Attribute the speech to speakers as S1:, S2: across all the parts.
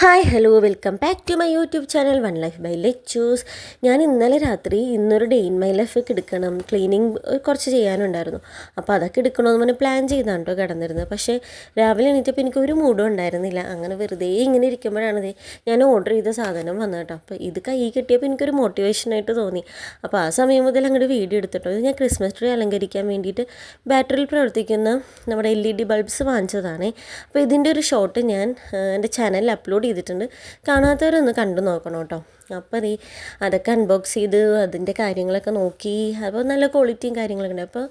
S1: Hi hello welcome back to my YouTube channel one life by let choose. ഞാൻ ഇന്നലെ രാത്രി ഇന്നൊരു day in my life എടുക്കണം cleaning കുറച്ച് ചെയ്യാനുണ്ടായിരുന്നു. അപ്പോൾ അതൊക്കെ എടുക്കണമെന്ന് പറഞ്ഞ് പ്ലാൻ ചെയ്താണ് കേട്ടോ കിടന്നിരുന്നത്. പക്ഷേ രാവിലെ എണീറ്റപ്പോൾ എനിക്ക് ഒരു മൂഡും ഉണ്ടായിരുന്നില്ല. അങ്ങനെ വെറുതെ ഇങ്ങനെ ഇരിക്കുമ്പോഴാണ് ഞാൻ ഓർഡർ ചെയ്ത സാധനം വന്നത് കേട്ടോ അപ്പോൾ ഇത് കൈ കിട്ടിയപ്പോൾ എനിക്കൊരു മോട്ടിവേഷനായിട്ട് തോന്നി. അപ്പോൾ ആ സമയം മുതൽ അങ്ങോട്ട് വീഡിയോ എടുത്തിട്ടോ. ഇത് ഞാൻ ക്രിസ്മസ് ട്രീ അലങ്കരിക്കാൻ വേണ്ടിയിട്ട് ബാറ്ററിയിൽ പ്രവർത്തിക്കുന്ന നമ്മുടെ എൽ ഇ ഡി ബൾബ്സ് വാങ്ങിച്ചതാണേ. അപ്പോൾ ഇതിന്റെ ഒരു ഷോട്ട് ഞാൻ എന്റെ ചാനലിൽ അപ്ലോഡ് ചെയ്തിട്ടുണ്ട്. കാണാത്തവരൊന്ന് കണ്ടു നോക്കണം കേട്ടോ. അപ്പോൾ ഈ അതൊക്കെ അൺബോക്സ് ചെയ്ത് അതിന്റെ കാര്യങ്ങളൊക്കെ നോക്കി. അപ്പോൾ നല്ല ക്വാളിറ്റിയും കാര്യങ്ങളൊക്കെ ഉണ്ട്. അപ്പോൾ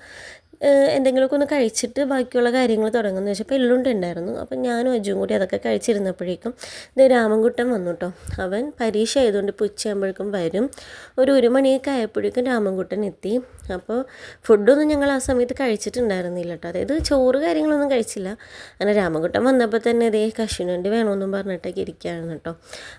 S1: എന്തെങ്കിലുമൊക്കെ ഒന്ന് കഴിച്ചിട്ട് ബാക്കിയുള്ള കാര്യങ്ങൾ തുടങ്ങുമെന്ന് വെച്ചപ്പോൾ എള്ളുണ്ട ഉണ്ടായിരുന്നു. അപ്പം ഞാനും അജുവും കൂടി അതൊക്കെ കഴിച്ചിരുന്നപ്പോഴേക്കും ഇത് രാമൻകുട്ടൻ വന്നു കേട്ടോ. അവൻ പരീക്ഷ ആയതുകൊണ്ട് ഇപ്പോൾ ഉച്ചയാകുമ്പോഴേക്കും വരും. ഒരു ഒരു മണിയൊക്കെ ആയപ്പോഴേക്കും രാമൻകുട്ടൻ എത്തി. അപ്പോൾ ഫുഡൊന്നും ഞങ്ങൾ ആ സമയത്ത് കഴിച്ചിട്ടുണ്ടായിരുന്നില്ല കേട്ടോ അതായത് ചോറ് കാര്യങ്ങളൊന്നും കഴിച്ചില്ല. അങ്ങനെ രാമകുട്ടൻ വന്നപ്പോൾ തന്നെ ഇതേ കശുനണ്ടി വേണമെന്നും പറഞ്ഞിട്ടൊക്കെ ഇരിക്കുകയാണ് കേട്ടോ.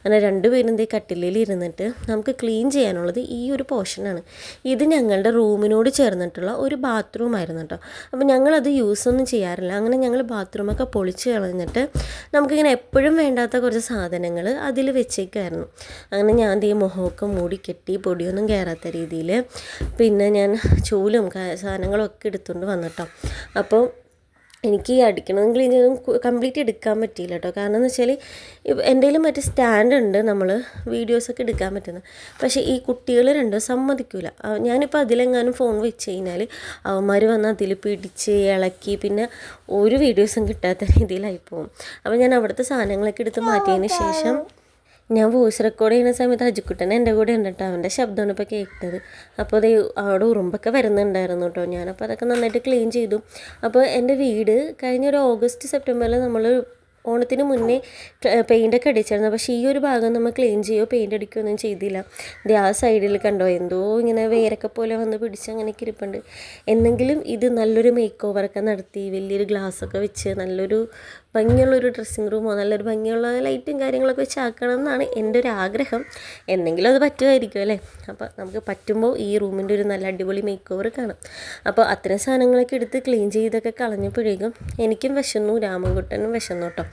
S1: അങ്ങനെ രണ്ടുപേരും ഇതേ കട്ടിലിൽ ഇരുന്നിട്ട് നമുക്ക് ക്ലീൻ ചെയ്യാനുള്ളത് ഈ ഒരു പോർഷനാണ്. ഇത് ഞങ്ങളുടെ റൂമിനോട് ചേർന്നിട്ടുള്ള ഒരു ബാത്റൂം ആയിരുന്നു കേട്ടോ. അപ്പോൾ ഞങ്ങളത് യൂസ് ഒന്നും ചെയ്യാറില്ല. അങ്ങനെ ഞങ്ങൾ ബാത്റൂമൊക്കെ പൊളിച്ച് കളഞ്ഞിട്ട് നമുക്കിങ്ങനെ എപ്പോഴും വേണ്ടാത്ത കുറച്ച് സാധനങ്ങൾ അതിൽ വെച്ചേക്കായിരുന്നു. അങ്ങനെ ഞാൻ ദേ മുഖമൊക്കെ മൂടി കെട്ടി പൊടിയൊന്നും കയറാത്ത രീതിയിൽ പിന്നെ ഞാൻ ചൂലും സാധനങ്ങളും ഒക്കെ എടുത്തുകൊണ്ട് വന്നിട്ടോ. അപ്പോൾ എനിക്ക് അടിക്കണതും ക്ലീൻ ചെയ്തതും കംപ്ലീറ്റ് എടുക്കാൻ പറ്റിയില്ല കേട്ടോ കാരണം എന്ന് വെച്ചാൽ എന്തെങ്കിലും മറ്റേ സ്റ്റാൻഡ് ഉണ്ട് നമ്മൾ വീഡിയോസൊക്കെ എടുക്കാൻ പറ്റുന്നത് പക്ഷേ ഈ കുട്ടികൾ രണ്ടും സമ്മതിക്കില്ല ഞാനിപ്പോൾ അതിലെങ്ങാനും ഫോൺ വെച്ച് കഴിഞ്ഞാൽ അവന്മാർ വന്ന് അതിൽ പിടിച്ച് ഇളക്കി പിന്നെ ഒരു വീഡിയോസും കിട്ടാത്ത രീതിയിലായി പോകും അപ്പോൾ ഞാൻ അവിടുത്തെ സാധനങ്ങളൊക്കെ എടുത്ത് മാറ്റിയതിന് ശേഷം ഞാൻ വോയിസ് റെക്കോർഡ് ചെയ്യുന്ന സമയത്ത് അജിക്കുട്ടൻ എന്റെ കൂടെ ഉണ്ട് അവന്റെ ശബ്ദമാണ് ഇപ്പോൾ കേട്ടത്. അപ്പോൾ അത് അവിടെ ഉറുമ്പൊക്കെ വരുന്നുണ്ടായിരുന്നു കേട്ടോ ഞാനപ്പോൾ അതൊക്കെ നന്നായിട്ട് ക്ലീൻ ചെയ്തു. അപ്പോൾ എന്റെ വീട് കഴിഞ്ഞ ഒരു ഓഗസ്റ്റ് സെപ്റ്റംബറിൽ നമ്മൾ ഓണത്തിന് മുന്നേ പെയിന്റൊക്കെ അടിച്ചായിരുന്നു. പക്ഷേ ഈ ഒരു ഭാഗം നമ്മൾ ക്ലീൻ ചെയ്യുകയോ പെയിന്റ് അടിക്കുകയോ ഒന്നും ചെയ്തില്ല. ഇത് ആ സൈഡിൽ കണ്ടോ എന്തോ ഇങ്ങനെ വേരൊക്കെ പോലെ വന്ന് പിടിച്ച് അങ്ങനെയൊക്കെ ഇരിപ്പുണ്ട്. എന്നെങ്കിലും ഇത് നല്ലൊരു മേക്ക് ഓവറൊക്കെ നടത്തി വലിയൊരു ഗ്ലാസ്സൊക്കെ വെച്ച് നല്ലൊരു ഭംഗിയുള്ളൊരു ഡ്രസ്സിങ് റൂമോ നല്ലൊരു ഭംഗിയുള്ള ലൈറ്റും കാര്യങ്ങളൊക്കെ വെച്ച് ആക്കണം എന്നാണ് എന്റെ ഒരു ആഗ്രഹം. എന്തെങ്കിലും അത് പറ്റുമായിരിക്കും അല്ലേ? അപ്പോൾ നമുക്ക് പറ്റുമ്പോൾ ഈ റൂമിന്റെ ഒരു നല്ല അടിപൊളി മേക്ക് ഓവർ കാണാം. അപ്പോൾ അത്തരം സാധനങ്ങളൊക്കെ എടുത്ത് ക്ലീൻ ചെയ്തൊക്കെ കളഞ്ഞപ്പോഴേക്കും എനിക്കും വിശന്നു രാമൻകുട്ടനും വിശന്നു കേട്ടോ.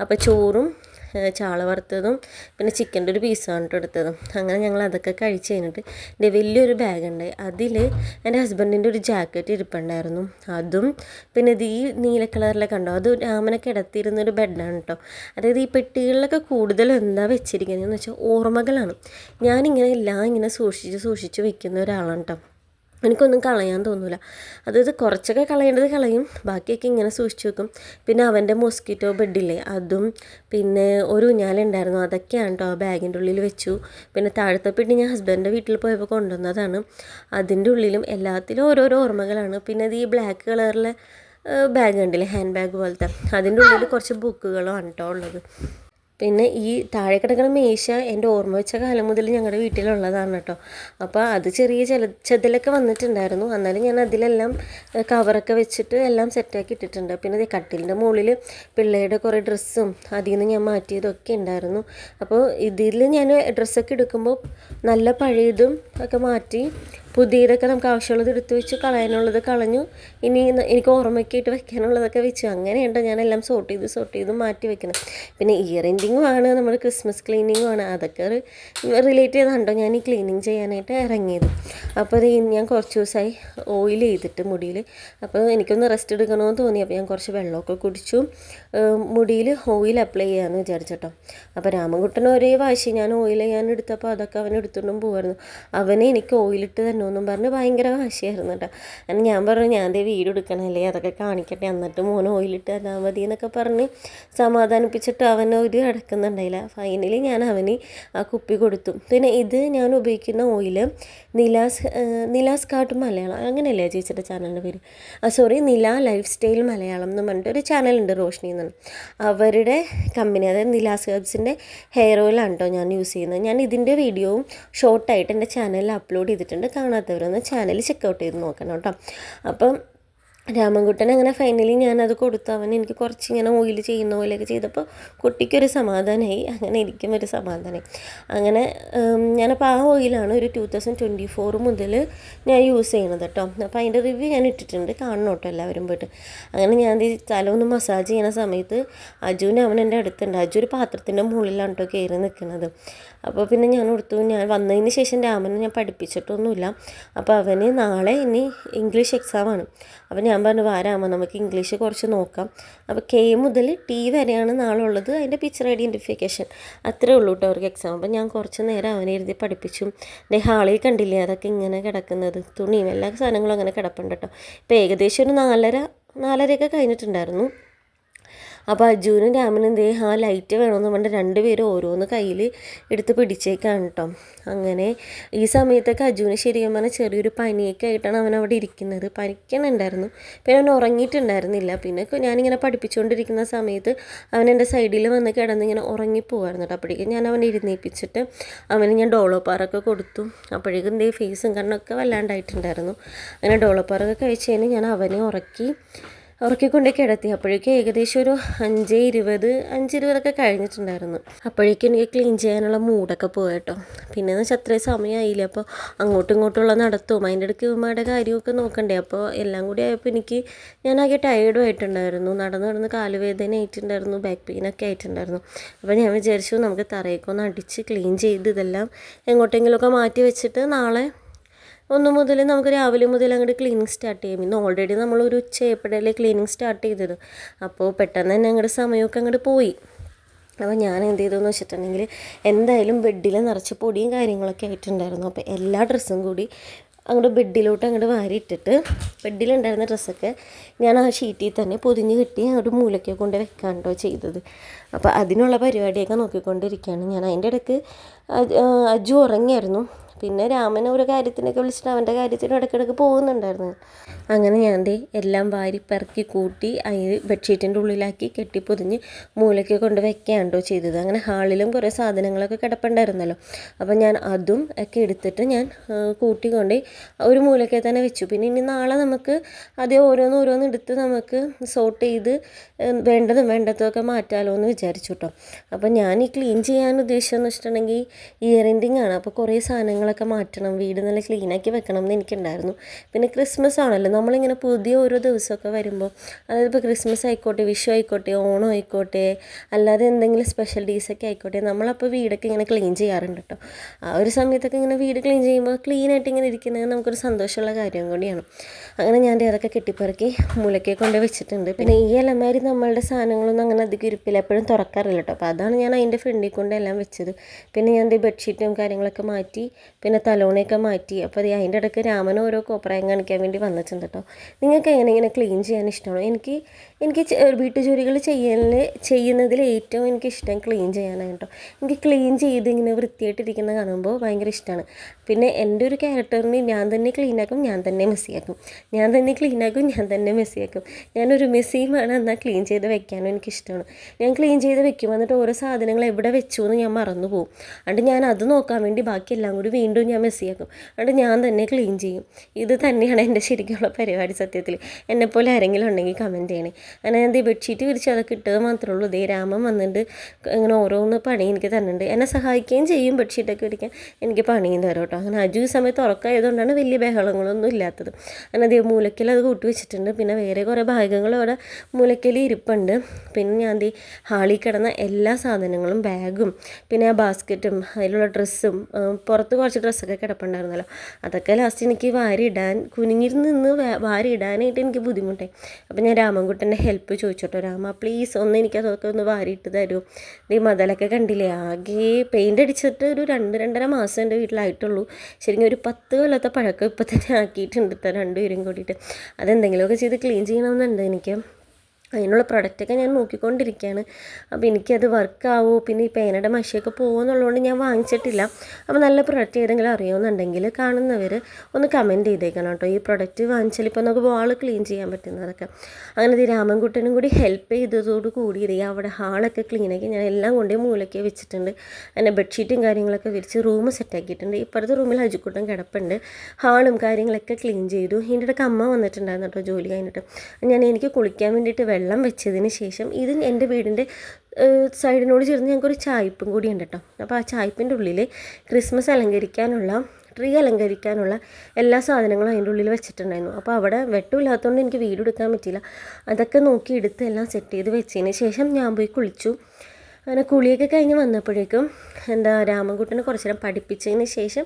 S1: അപ്പോൾ ചോറും ചാള വറുത്തതും പിന്നെ ചിക്കന്റെ ഒരു പീസാണ് കേട്ടോ എടുത്തതും. അങ്ങനെ ഞങ്ങൾ അതൊക്കെ കഴിച്ച് കഴിഞ്ഞിട്ട് എന്റെ വലിയൊരു ബാഗ് ഉണ്ടായി അതിൽ എന്റെ ഹസ്ബൻഡിന്റെ ഒരു ജാക്കറ്റ് ഇരിപ്പുണ്ടായിരുന്നു. അതും പിന്നെ ഇത് ഈ നീല കളറിലെ കണ്ടോ? അത് രാമനെ കിടത്തിയിരുന്ന ഒരു ബെഡാണ് കേട്ടോ അതായത് ഈ പെട്ടികളിലൊക്കെ കൂടുതൽ എന്താ വെച്ചിരിക്കുന്നതെന്ന് വെച്ചാൽ ഓർമ്മകളാണ്. ഞാനിങ്ങനെ എല്ലാം ഇങ്ങനെ സൂക്ഷിച്ച് സൂക്ഷിച്ച് വെക്കുന്ന ഒരാളാണ് കേട്ടോ എനിക്കൊന്നും കളയാൻ തോന്നില്ല അതായത് കുറച്ചൊക്കെ കളയേണ്ടത് കളയും. ബാക്കിയൊക്കെ ഇങ്ങനെ സൂക്ഷിച്ചു വെക്കും. പിന്നെ അവന്റെ മൊസ്കിറ്റോ ബെഡില്ലേ അതും പിന്നെ ഒരു ഊഞ്ഞാലുണ്ടായിരുന്നു അതൊക്കെയാണ് കേട്ടോ ആ ബാഗിന്റെ ഉള്ളിൽ വെച്ചു. പിന്നെ താഴത്തെ പെട്ടി ഞാൻ ഹസ്ബൻഡിന്റെ വീട്ടിൽ പോയപ്പോൾ കൊണ്ടുവന്നതാണ്. അതിന്റെ ഉള്ളിലും എല്ലാത്തിലും ഓരോരോ ഓർമ്മകളാണ്. പിന്നെ അത് ഈ ബ്ലാക്ക് കളറിലെ ബാഗ് ഉണ്ടല്ലേ ഹാൻഡ് ബാഗ് പോലത്തെ. അതിന്റെ ഉള്ളിൽ കുറച്ച് ബുക്കുകളാണ് കേട്ടോ ഉള്ളത്. പിന്നെ ഈ താഴെ കിടക്കുന്ന മേശ എന്റെ ഓർമ്മ വെച്ച കാലം മുതൽ ഞങ്ങളുടെ വീട്ടിലുള്ളതാണ് കേട്ടോ അപ്പോൾ അത് ചെറിയ ചെല ചെതലൊക്കെ വന്നിട്ടുണ്ടായിരുന്നു. എന്നാലും ഞാൻ അതിലെല്ലാം കവറൊക്കെ വെച്ചിട്ട് എല്ലാം സെറ്റാക്കി ഇട്ടിട്ടുണ്ട്. പിന്നെ ഈ കട്ടിലിന്റെ മുകളിൽ പിള്ളേരുടെ കുറേ ഡ്രസ്സും അതിൽ നിന്ന് ഞാൻ മാറ്റിയതൊക്കെ ഉണ്ടായിരുന്നു അപ്പോൾ ഇതിൽ ഞാൻ ഡ്രസ്സൊക്കെ എടുക്കുമ്പോൾ നല്ല പഴയതും ഒക്കെ മാറ്റി പുതിയതൊക്കെ നമുക്ക് ആവശ്യമുള്ളത് എടുത്ത് വെച്ച് കളയാനുള്ളത് കളഞ്ഞു. ഇനി എനിക്ക് ഓർമ്മയ്ക്കായിട്ട് വെക്കാനുള്ളതൊക്കെ വെച്ചു. അങ്ങനെയുണ്ട്. ഞാനെല്ലാം സോർട്ട് ചെയ്ത് സോർട്ട് ചെയ്ത് മാറ്റി വെക്കണം. പിന്നെ ഇയർ എൻഡിങ്ങും ആണ്. നമ്മുടെ ക്രിസ്മസ് ക്ലീനിങ്ങും ആണ്. അതൊക്കെ റിലേറ്റ് ചെയ്താണ്ടോ? ഞാൻ ഈ ക്ലീനിങ് ചെയ്യാനായിട്ട് ഇറങ്ങിയത്. അപ്പോൾ അത് ഞാൻ കുറച്ച് ദിവസമായി ഓയിൽ ചെയ്തിട്ട് മുടിയിൽ അപ്പോൾ എനിക്കൊന്ന് റെസ്റ്റ് എടുക്കണമെന്ന് തോന്നി. അപ്പോൾ ഞാൻ കുറച്ച് വെള്ളമൊക്കെ കുടിച്ചു. മുടിയിൽ ഓയിൽ അപ്ലൈ ചെയ്യാമെന്ന് വിചാരിച്ചട്ടോ. അപ്പോൾ രാമൻകുട്ടൻ ഒരേ വാശി. ഞാൻ ഓയിൽ ചെയ്യാൻ എടുത്തപ്പോൾ അതൊക്കെ അവൻ എടുത്തുകൊണ്ടും പോകുമായിരുന്നു അവനെ എനിക്ക് ഓയിലിട്ട് തന്നെയൊന്നും പറഞ്ഞ് ഭയങ്കര വാശിയായിരുന്നു കേട്ടോ. അങ്ങനെ ഞാൻ പറഞ്ഞു ഞാൻ ദേ വീട് എടുക്കണമല്ലേ അതൊക്കെ കാണിക്കട്ടെ. എന്നിട്ട് മോൻ ഓയിലിട്ട് തന്നാൽ മതി എന്നൊക്കെ പറഞ്ഞ് സമാധാനിപ്പിച്ചിട്ട് അവൻ ഒരു കിടക്കുന്നുണ്ടായില്ല. ഫൈനലി ഞാൻ അവന് ആ കുപ്പി കൊടുത്തു. പിന്നെ ഇത് ഞാൻ ഉപയോഗിക്കുന്ന ഓയിൽ നിലാസ് നിലാസ് കാട്ട് മലയാളം. അങ്ങനെയല്ലേ ചേച്ചിയുടെ ചാനലിന്റെ പേര്? ആ സോറി നില ലൈഫ് സ്റ്റൈൽ മലയാളം എന്ന് പറഞ്ഞിട്ട് ഒരു ചാനലുണ്ട് റോഷ്നി എന്നാണ്. അവരുടെ കമ്പനി അതായത് നിലാസ് ഹെർബ്സിന്റെ ഹെയർ ഓയിലാണ് കേട്ടോ ഞാൻ യൂസ് ചെയ്യുന്നത്. ഞാൻ ഇതിന്റെ വീഡിയോവും ഷോർട്ടായിട്ട് എന്റെ ചാനലിൽ അപ്ലോഡ് ചെയ്തിട്ടുണ്ട്. കാണാത്തവരൊന്ന് ചാനൽ ചെക്കൗട്ട് ചെയ്ത് നോക്കണം കേട്ടോ. അപ്പം രാമൻകുട്ടൻ അങ്ങനെ ഫൈനലി ഞാനത് കൊടുത്തു. അവൻ എനിക്ക് കുറച്ച് ഇങ്ങനെ ഓയിൽ ചെയ്യുന്ന പോലെയൊക്കെ ചെയ്തപ്പോൾ കുട്ടിക്കൊരു സമാധാനമായി അങ്ങനെ ഇരിക്കും ഒരു സമാധാനമായി അങ്ങനെ ഞാനപ്പോൾ ആ ഓയിലാണ് ഒരു ടു തൗസൻഡ് ട്വന്റി ഫോർ മുതൽ ഞാൻ യൂസ് ചെയ്യണത് കേട്ടോ അപ്പോൾ അതിന്റെ റിവ്യൂ ഞാൻ ഇട്ടിട്ടുണ്ട്. കാണണം കേട്ടോ എല്ലാവരും പോയിട്ട്. അങ്ങനെ ഞാൻ തല ഒന്ന് മസാജ് ചെയ്യുന്ന സമയത്ത് അജുവിന് അവൻ എന്റെ അടുത്തുണ്ട്. അജു ഒരു പാത്രത്തിന്റെ മുകളിലാണ് കേട്ടോ കയറി നിൽക്കുന്നത് അപ്പോൾ പിന്നെ ഞാൻ കൊടുത്തു ഞാൻ വന്നതിന് ശേഷം രാമനെ ഞാൻ പഠിപ്പിച്ചിട്ടൊന്നുമില്ല. അപ്പോൾ അവന് നാളെ ഇനി ഇംഗ്ലീഷ് എക്സാമാണ് അപ്പോൾ ഞാൻ പറഞ്ഞു വാരാമോ നമുക്ക് ഇംഗ്ലീഷ് കുറച്ച് നോക്കാം. അപ്പോൾ കെ മുതൽ ടി വരെയാണ് നാളുള്ളത് അതിന്റെ പിക്ചർ ഐഡന്റിഫിക്കേഷൻ അത്രേ ഉള്ളൂ കേട്ടോ അവർക്ക് എക്സാം അപ്പോൾ ഞാൻ കുറച്ച് നേരം അവനെ എഴുതി പഠിപ്പിച്ചു. എന്റെ ഹാളിൽ കണ്ടില്ലേ അതൊക്കെ ഇങ്ങനെ കിടക്കുന്നത്? തുണിയും എല്ലാ സാധനങ്ങളും അങ്ങനെ കിടപ്പുണ്ട് കേട്ടോ ഇപ്പോൾ ഏകദേശം ഒരു നാലര നാലരയൊക്കെ കഴിഞ്ഞിട്ടുണ്ടായിരുന്നു. അപ്പോൾ അജുവിനും രാമനും എന്തേ ആ ലൈറ്റ് വേണമെന്ന് പറഞ്ഞിട്ട് രണ്ടുപേരും ഓരോന്ന് കയ്യിൽ എടുത്ത് പിടിച്ചേക്കാണ് കേട്ടോ അങ്ങനെ ഈ സമയത്തൊക്കെ അജുവിന് ശരിക്കും പറഞ്ഞാൽ ചെറിയൊരു പനിയൊക്കെ ആയിട്ടാണ് അവൻ അവിടെ ഇരിക്കുന്നത്. പനിക്കണുണ്ടായിരുന്നു. പിന്നെ അവൻ ഉറങ്ങിയിട്ടുണ്ടായിരുന്നില്ല. പിന്നെ ഞാനിങ്ങനെ പഠിപ്പിച്ചുകൊണ്ടിരിക്കുന്ന സമയത്ത് അവൻ എന്റെ സൈഡിൽ വന്ന് കിടന്ന് ഇങ്ങനെ ഉറങ്ങിപ്പോവായിരുന്നു കേട്ടോ അപ്പോഴേക്കും ഞാൻ അവനെ ഇരുന്നേപ്പിച്ചിട്ട് അവന് ഞാൻ ഡോളോപ്പാറൊക്കെ കൊടുത്തു. അപ്പോഴേക്കും എന്തേ ഫേസും കണ്ണൊക്കെ വല്ലാണ്ടായിട്ടുണ്ടായിരുന്നു. അങ്ങനെ ഡോളോപ്പാറൊക്കെ കഴിച്ച് ഞാൻ അവനെ ഉറക്കി. ഉറക്കിക്കൊണ്ടേ കിടത്തി അപ്പോഴേക്കും ഏകദേശം ഒരു അഞ്ച് ഇരുപത് അഞ്ച് ഇരുപതൊക്കെ കഴിഞ്ഞിട്ടുണ്ടായിരുന്നു. അപ്പോഴേക്കും എനിക്ക് ക്ലീൻ ചെയ്യാനുള്ള മൂടൊക്കെ പോയട്ടോ പിന്നെ എന്ന് വെച്ചാൽ അത്രയും സമയമായില്ല അപ്പോൾ അങ്ങോട്ടും ഇങ്ങോട്ടുള്ള നടത്തും. അതിന്റെ ഇടയ്ക്ക് ഉമ്മയുടെ കാര്യമൊക്കെ നോക്കണ്ടേ. അപ്പോൾ എല്ലാം കൂടി ആയപ്പോൾ എനിക്ക് ഞാൻ ആകെ ടയേർഡും ആയിട്ടുണ്ടായിരുന്നു. നടന്ന് നടന്ന് കാലുവേദന ആയിട്ടുണ്ടായിരുന്നു. ബാക്ക് പെയിനൊക്കെ ആയിട്ടുണ്ടായിരുന്നു. അപ്പോൾ ഞാൻ വിചാരിച്ചു നമുക്ക് തറയൊക്കെ ഒന്ന് അടിച്ച് ക്ലീൻ ചെയ്ത് ഇതെല്ലാം എങ്ങോട്ടെങ്കിലുമൊക്കെ മാറ്റി വെച്ചിട്ട് നാളെ ഒന്ന് മുതൽ നമുക്ക് രാവിലെ മുതൽ അങ്ങോട്ട് ക്ലീനിങ് സ്റ്റാർട്ട് ചെയ്യും. ഇന്ന് ഓൾറെഡി നമ്മളൊരു ഉച്ചയപ്പോഴല്ലേ ക്ലീനിങ് സ്റ്റാർട്ട് ചെയ്തത്. അപ്പോൾ പെട്ടെന്ന് തന്നെ അങ്ങോട്ട് സമയമൊക്കെ അങ്ങോട്ട് പോയി. അപ്പോൾ ഞാൻ എന്ത് ചെയ്തെന്ന് വെച്ചിട്ടുണ്ടെങ്കിൽ എന്തായാലും ബെഡിൽ നിറച്ച് പൊടിയും കാര്യങ്ങളൊക്കെ ആയിട്ടുണ്ടായിരുന്നു. അപ്പോൾ എല്ലാ ഡ്രസ്സും കൂടി അങ്ങോട്ട് ബെഡിലോട്ട് അങ്ങോട്ട് വാരിയിട്ടിട്ട് ബെഡിലുണ്ടായിരുന്ന ഡ്രസ്സൊക്കെ ഞാൻ ആ ഷീറ്റിൽ തന്നെ പൊതിഞ്ഞ് കെട്ടി അങ്ങോട്ട് മൂലയ്ക്ക് കൊണ്ട് വെക്കാണ്ടോ ചെയ്തത്. അപ്പോൾ അതിനുള്ള പരിപാടിയൊക്കെ നോക്കിക്കൊണ്ടിരിക്കുകയാണ്. ഞാൻ അതിന്റെ ഇടയ്ക്ക് അജു ഉറങ്ങിയായിരുന്നു. പിന്നെ രാമൻ ഒരു കാര്യത്തിനൊക്കെ വിളിച്ചിട്ട് അവന്റെ കാര്യത്തിനും ഇടയ്ക്കിടയ്ക്ക് പോകുന്നുണ്ടായിരുന്നു. അങ്ങനെ ഞാൻ ദേ എല്ലാം വാരി പെറുക്കി കൂട്ടി അതിന് ബെഡ്ഷീറ്റിന്റെ ഉള്ളിലാക്കി കെട്ടി പൊതിഞ്ഞ് മൂലയ്ക്ക് കൊണ്ട് വെക്കുകയാണ്ടോ ചെയ്തത്. അങ്ങനെ ഹാളിലും കുറേ സാധനങ്ങളൊക്കെ കിടപ്പുണ്ടായിരുന്നല്ലോ. അപ്പോൾ ഞാൻ അതും ഒക്കെ എടുത്തിട്ട് ഞാൻ കൂട്ടിക്കൊണ്ട് ഒരു മൂലയ്ക്ക് തന്നെ വെച്ചു. പിന്നെ ഇനി നാളെ നമുക്ക് അതേ ഓരോന്ന് ഓരോന്ന് എടുത്ത് നമുക്ക് സോർട്ട് ചെയ്ത് വേണ്ടതും വേണ്ടതും ഒക്കെ മാറ്റാമല്ലോ എന്ന് വിചാരിച്ചു കേട്ടോ അപ്പോൾ ഞാൻ ഈ ക്ലീൻ ചെയ്യാൻ ഉദ്ദേശിച്ചതെന്ന് വെച്ചിട്ടുണ്ടെങ്കിൽ ഇയർ എൻഡിങ് ആണ്. അപ്പോൾ കുറേ സാധനങ്ങളൊക്കെ മാറ്റണം വീട് നല്ല ക്ലീനാക്കി വെക്കണം എന്ന് എനിക്കുണ്ടായിരുന്നു. പിന്നെ ക്രിസ്മസ് ആണല്ലോ നമ്മളിങ്ങനെ പുതിയ ഓരോ ദിവസമൊക്കെ വരുമ്പോൾ അതായത് ഇപ്പോൾ ക്രിസ്മസ് ആയിക്കോട്ടെ വിഷു ആയിക്കോട്ടെ ഓണം ആയിക്കോട്ടെ അല്ലാതെ എന്തെങ്കിലും സ്പെഷ്യൽ ഡേയ്സൊക്കെ ആയിക്കോട്ടെ നമ്മളപ്പോൾ വീടൊക്കെ ഇങ്ങനെ ക്ലീൻ ചെയ്യാറുണ്ട് കേട്ടോ. ആ ഒരു സമയത്തൊക്കെ ഇങ്ങനെ വീട് ക്ലീൻ ചെയ്യുമ്പോൾ ക്ലീനായിട്ട് ഇങ്ങനെ ഇരിക്കുന്നത് നമുക്കൊരു സന്തോഷമുള്ള കാര്യം കൂടിയാണ്. അങ്ങനെ ഞാൻ അതൊക്കെ കെട്ടിപ്പറക്കി മുലക്കെ കൊണ്ട് വെച്ചിട്ടുണ്ട്. പിന്നെ ഈ അലമാരി നമ്മളുടെ സാധനങ്ങളൊന്നും അങ്ങനെ അധികം ഇരിപ്പില്ല എപ്പോഴും തുറക്കാറില്ല കേട്ടോ. അപ്പോൾ അതാണ് ഞാൻ അതിന്റെ ഫ്രണ്ടിൽ കൊണ്ട് എല്ലാം വെച്ചത്. പിന്നെ ഞാൻ ദേ ബെഡ്ഷീറ്റും കാര്യങ്ങളൊക്കെ മാറ്റി പിന്നെ തലോണയൊക്കെ മാറ്റി. അപ്പോൾ അത് അതിന്റെ ഇടയ്ക്ക് രാമൻ ഓരോ കോപ്രായം കാണിക്കാൻ വേണ്ടി വന്നിട്ടുണ്ട് കേട്ടോ നിങ്ങൾക്ക് എങ്ങനെ ഇങ്ങനെ ക്ലീൻ ചെയ്യാൻ ഇഷ്ടമാണോ? എനിക്ക് എനിക്ക് വീട്ടു വീട്ടുജോലികൾ ചെയ്യാൻ ചെയ്യുന്നതിൽ ഏറ്റവും എനിക്ക് ഇഷ്ടം ക്ലീൻ ചെയ്യാനാണ് കേട്ടോ എനിക്ക് ക്ലീൻ ചെയ്ത് ഇങ്ങനെ വൃത്തിയായിട്ടിരിക്കുന്ന കാണുമ്പോൾ ഭയങ്കര ഇഷ്ടമാണ്. പിന്നെ എന്റെ ഒരു ക്യാരക്ടറിന് ഞാൻ തന്നെ ക്ലീനാക്കും ഞാൻ തന്നെ മെസ്സിയാക്കും ഞാൻ തന്നെ ക്ലീനാക്കും ഞാൻ തന്നെ മെസ്സിയാക്കും ഞാനൊരു മെസ്സിയുമാണ് എന്നാൽ ക്ലീൻ ചെയ്ത് വെക്കാനും എനിക്കിഷ്ടമാണ് ഞാൻ ക്ലീൻ ചെയ്ത് വെക്കും എന്നിട്ട് ഓരോ സാധനങ്ങൾ എവിടെ വെച്ചു എന്ന് ഞാൻ മറന്നു പോകും അതുകൊണ്ട് ഞാൻ അത് നോക്കാൻ വേണ്ടി ബാക്കി എല്ലാം കൂടി വീണ്ടും ഞാൻ മെസ്സിയാക്കും അതുകൊണ്ട് ഞാൻ തന്നെ ക്ലീൻ ചെയ്യും. ഇത് തന്നെയാണ് എന്റെ ശരിക്കുള്ള പരിപാടി സത്യത്തിൽ. എന്നെപ്പോലെ ആരെങ്കിലും ഉണ്ടെങ്കിൽ കമന്റ് ചെയ്യണേ. അങ്ങനെ ഞാൻ ബെഡ്ഷീറ്റ് വിരിച്ച് അതൊക്കെ ഇട്ടത് മാത്രമേ ഉള്ളൂ ഇതേ രാമൻ വന്നിട്ട് ഇങ്ങനെ ഓരോന്ന് പണി എനിക്ക് തന്നിട്ടുണ്ട്. എന്നെ സഹായിക്കുകയും ചെയ്യും ബെഡ്ഷീറ്റൊക്കെ വിരിക്കാൻ. എനിക്ക് പണിയും തരും കേട്ടോ. അങ്ങനെ അജു ഈ സമയത്ത് ഉറക്കമായതുകൊണ്ടാണ് വലിയ ബഹളങ്ങളൊന്നും ഇല്ലാത്തത്. അങ്ങനെ ദേ മൂലക്കൽ അത് കൂട്ടി വെച്ചിട്ടുണ്ട്. പിന്നെ വേറെ കുറേ ഭാഗങ്ങൾ അവിടെ മൂലക്കൽ ഇരിപ്പുണ്ട്. പിന്നെ ഞാൻ ദേ ഹാളിൽ കിടന്ന എല്ലാ സാധനങ്ങളും ബാഗും പിന്നെ ആ ബാസ്ക്കറ്റും അതിലുള്ള ഡ്രസ്സും പുറത്ത് കുറച്ച് ഡ്രസ്സൊക്കെ കിടപ്പുണ്ടായിരുന്നല്ലോ. അതൊക്കെ ലാസ്റ്റ് എനിക്ക് വാരി ഇടാൻ കുനിഞ്ഞിരുന്ന് നിന്ന് വാരി ഇടാനായിട്ട് എനിക്ക് ബുദ്ധിമുട്ടായി. അപ്പോൾ ഞാൻ രാമൻകുട്ടന്റെ ഹെൽപ്പ് ചോദിച്ചോട്ടോ രാമ പ്ലീസ് ഒന്ന് എനിക്ക് അതൊക്കെ ഒന്ന് വാരിയിട്ട് തരൂ. ഈ മതലൊക്കെ കണ്ടില്ലേ ആകെ പെയിന്റ് അടിച്ചിട്ട് ഒരു രണ്ട് രണ്ടര മാസം എന്റെ വീട്ടിലായിട്ടുള്ളൂ. ശരിക്കും ഒരു പത്ത് കൊല്ലത്തെ പഴക്കം ഇപ്പം തന്നെ ആക്കിയിട്ടുണ്ട് ഇത്ര രണ്ടുപേരും കൂടിയിട്ട്. അതെന്തെങ്കിലുമൊക്കെ ചെയ്ത് ക്ലീൻ ചെയ്യണമെന്നുണ്ട് എനിക്ക്? അതിനുള്ള പ്രൊഡക്റ്റൊക്കെ ഞാൻ നോക്കിക്കൊണ്ടിരിക്കുകയാണ്. അപ്പോൾ എനിക്കത് വർക്കാവോ പിന്നെ ഈ പേനയുടെ മഷിയൊക്കെ പോകുമെന്നുള്ളതുകൊണ്ട് ഞാൻ വാങ്ങിച്ചിട്ടില്ല. അപ്പോൾ നല്ല പ്രൊഡക്റ്റ് ഏതെങ്കിലും അറിയുമെന്നുണ്ടെങ്കിൽ കാണുന്നവർ ഒന്ന് കമന്റ് ചെയ്തേക്കണം കേട്ടോ. ഈ പ്രൊഡക്റ്റ് വാങ്ങിച്ചാൽ ഇപ്പോൾ നമുക്ക് വാൾ ക്ലീൻ ചെയ്യാൻ പറ്റുന്നതൊക്കെ. അങ്ങനെ ഈ രാമൻകുട്ടനും കൂടി ഹെൽപ്പ് ചെയ്തതോട് കൂടി ഇത് അവിടെ ഹാളൊക്കെ ക്ലീനാക്കി ഞാൻ എല്ലാം കൊണ്ടേ മൂലയ്ക്ക് വെച്ചിട്ടുണ്ട്. അങ്ങനെ ബെഡ്ഷീറ്റും കാര്യങ്ങളൊക്കെ വിരിച്ച് റൂം സെറ്റാക്കിയിട്ടുണ്ട് ഇപ്പോഴത്തെ റൂമിൽ അജുക്കുട്ടൻ കിടപ്പുണ്ട്. ഹാളും കാര്യങ്ങളൊക്കെ ക്ലീൻ ചെയ്തു. ഇതിന്റെ ഇടയ്ക്ക് അമ്മ വന്നിട്ടുണ്ടായിരുന്നു കേട്ടോ ജോലി കഴിഞ്ഞിട്ട്. ഞാൻ എനിക്ക് കുളിക്കാൻ വേണ്ടിയിട്ട് വെള്ളം വെച്ചതിന് ശേഷം ഇത് എന്റെ വീടിന്റെ സൈഡിനോട് ചേർന്ന് ഞങ്ങൾക്കൊരു ചായ്പും കൂടി ഉണ്ട് കേട്ടോ. അപ്പോൾ ആ ചായ്പിന്റെ ഉള്ളിൽ ക്രിസ്മസ് അലങ്കരിക്കാനുള്ള ട്രീ അലങ്കരിക്കാനുള്ള എല്ലാ സാധനങ്ങളും അതിന്റെ ഉള്ളിൽ വെച്ചിട്ടുണ്ടായിരുന്നു. അപ്പോൾ അവിടെ വെട്ടമില്ലാത്തതുകൊണ്ട് എനിക്ക് വീഡിയോ എടുക്കാൻ പറ്റിയില്ല. അതൊക്കെ നോക്കി എടുത്ത് എല്ലാം സെറ്റ് ചെയ്ത് വെച്ചതിന് ശേഷം ഞാൻ പോയി കുളിച്ചു. അങ്ങനെ കുളിയൊക്കെ കഴിഞ്ഞ് വന്നപ്പോഴേക്കും എന്താ രാമൻകുട്ടനെ കുറച്ച് നേരം പഠിപ്പിച്ചതിന് ശേഷം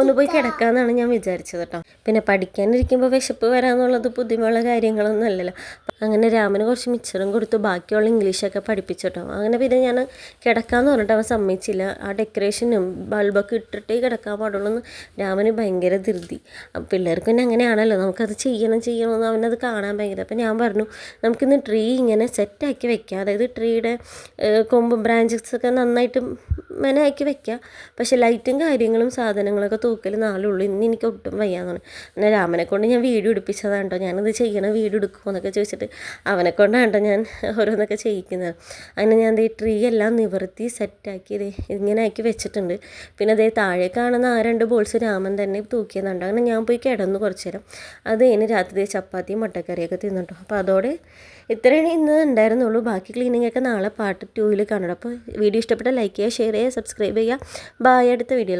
S1: ഒന്ന് പോയി കിടക്കാമെന്നാണ് ഞാൻ വിചാരിച്ചത് കേട്ടോ. പിന്നെ പഠിക്കാനിരിക്കുമ്പോൾ വിശപ്പ് വരാമെന്നുള്ളത് ബുദ്ധിമുട്ടുള്ള കാര്യങ്ങളൊന്നും അല്ലല്ലോ. അങ്ങനെ രാമന് കുറച്ച് മിച്ചറും കൊടുത്തു. ബാക്കിയുള്ള ഇംഗ്ലീഷൊക്കെ പഠിപ്പിച്ചു കേട്ടോ. അങ്ങനെ പിന്നെ ഞാൻ കിടക്കാമെന്ന് പറഞ്ഞിട്ട് അവൻ സമ്മതിച്ചില്ല. ആ ഡെക്കറേഷനും ബൾബൊക്കെ ഇട്ടിട്ടേ കിടക്കാൻ പാടുള്ളൂ എന്ന് രാമന് ഭയങ്കര ധൃതി. പിള്ളേർക്ക് പിന്നെ അങ്ങനെയാണല്ലോ. നമുക്കത് ചെയ്യണം ചെയ്യണമെന്ന് അവനത് കാണാൻ ഭയങ്കര അപ്പം ഞാൻ പറഞ്ഞു നമുക്കിന്ന് ട്രീ ഇങ്ങനെ സെറ്റാക്കി വെക്കാം. അതായത് ട്രീയുടെ കൊമ്പും ബ്രാഞ്ചസ് ഒക്കെ നന്നായിട്ട് മെനയാക്കി വെക്കുക പക്ഷെ ലൈറ്റും കാര്യങ്ങളും സാധനങ്ങളൊക്കെ തൂക്കൽ നാളുള്ളൂ ഇന്ന് എനിക്ക് ഒട്ടും വയ്യാന്നാണ്. പിന്നെ രാമനെ കൊണ്ട് ഞാൻ വീഡിയോ എടുപ്പിച്ചതാണ് കേട്ടോ ഞാനത് ചെയ്യണം വീഡിയോ എടുക്കുമോ എന്നൊക്കെ ചോദിച്ചിട്ട് അവനെ കൊണ്ടാണ് കേട്ടോ ഞാൻ ഓരോന്നൊക്കെ ചെയ്യിക്കുന്നത് അങ്ങനെ ഞാൻ ഈ ട്രീ എല്ലാം നിവർത്തി സെറ്റാക്കി ഇങ്ങനെ ആക്കി വെച്ചിട്ടുണ്ട്. പിന്നെ അതേ താഴെ കാണുന്ന ആ രണ്ട് ബോൾസ് രാമൻ തന്നെ തൂക്കിയതുണ്ട് അങ്ങനെ ഞാൻ പോയി കിടന്നു കുറച്ച് നേരം അത് ഇനി രാത്രി ചപ്പാത്തിയും മുട്ടക്കറിയൊക്കെ തിന്നിട്ടു. അപ്പോൾ അതോടെ ഇത്രയാണ് ഇന്ന് ഉണ്ടായിരുന്നുള്ളൂ. ബാക്കി ക്ലീനിങ്ങൊക്കെ നാളെ പാർട്ട് ടൂവിൽ കാണണം. അപ്പോൾ വീഡിയോ ഇഷ്ടപ്പെട്ട ലൈക്ക് ചെയ്യുക ഷെയർ ചെയ്യുക സബ്സ്ക്രൈബ് ചെയ്യുക. ബായ് അടുത്ത വീഡിയോയിൽ